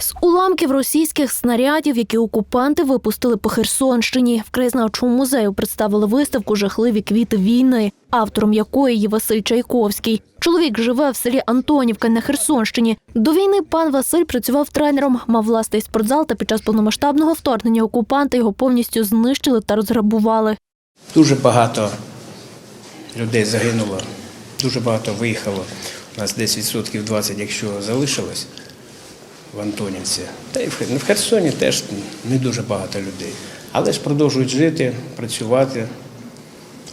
З уламків російських снарядів, які окупанти випустили по Херсонщині, в краєзнавчому музею представили виставку Жахливі квіти війни, автором якої є Василь Чайковський. Чоловік живе в селі Антонівка на Херсонщині. До війни пан Василь працював тренером, мав власний спортзал та під час повномасштабного вторгнення окупанти його повністю знищили та розграбували. Дуже багато людей загинуло, дуже багато виїхало. У нас десь відсотків 20, якщо залишилось в Антонівці. Та й ну, в Херсоні теж не дуже багато людей. Але ж продовжують жити, працювати.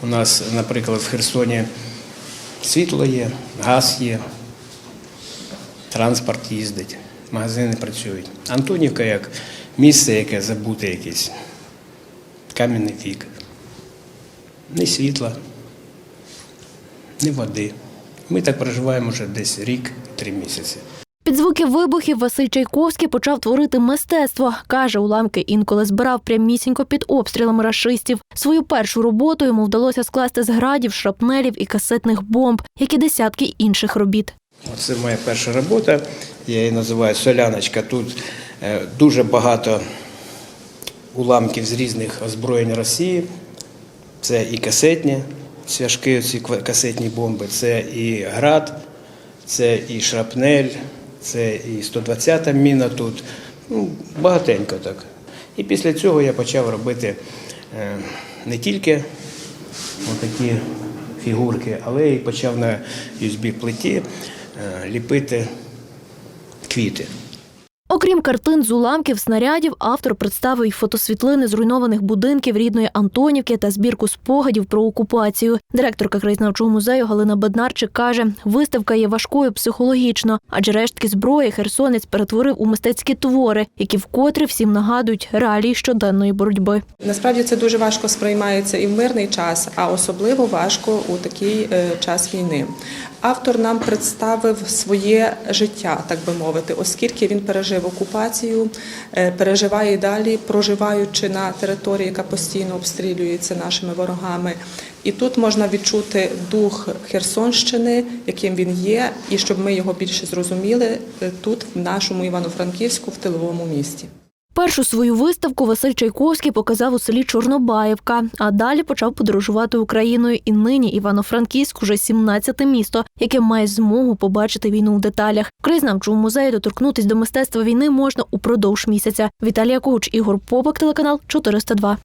У нас, наприклад, в Херсоні світло є, газ є, транспорт їздить, магазини працюють. Антонівка як місце, яке забуте якесь, кам'яний вік. Ні світла, ні води. Ми так проживаємо вже десь рік-три місяці. Під звуки вибухів Василь Чайковський почав творити мистецтво. Каже, уламки інколи збирав прямісінько під обстрілами рашистів. Свою першу роботу йому вдалося скласти з градів, шрапнелів і касетних бомб, як і десятки інших робіт. Це моя перша робота, я її називаю Соляночка. Тут е, дуже багато уламків з різних озброєнь Росії. Це і касетні свяжки, ці касетні бомби, це і град, це і шрапнель, це і 120-та міна тут. Ну, багатенько так. І після цього я почав робити е, не тільки отакі фігурки, але і почав на USB-плиті е, ліпити квіти. Окрім картин з уламків снарядів, автор представив й фотосвітлини зруйнованих будинків рідної Антонівки та збірку спогадів про окупацію. Директорка краєзнавчого музею Галина Беднарчик каже, виставка є важкою психологічно, адже рештки зброї херсонець перетворив у мистецькі твори, які вкотре всім нагадують реалії щоденної боротьби. Насправді це дуже важко сприймається і в мирний час, а особливо важко у такий е, час війни. Автор нам представив своє життя, так би мовити, оскільки він пережив окупацію, е, переживає далі, проживаючи на території, яка постійно обстрілюється нашими ворогами. І тут можна відчути дух Херсонщини, яким він є, і щоб ми його більше зрозуміли е, тут, в нашому Івано-Франківську, в тиловому місті. Першу свою виставку Василь Чайковський показав у селі Чорнобаївка, а далі почав подорожувати Україною. І нині Івано-Франківськ уже 17-те місто, яке має змогу побачити війну в деталях. В краєзнавчому музеї доторкнутись до мистецтва війни можна упродовж місяця. Віталія Куч, Ігор Попак, телеканал 402.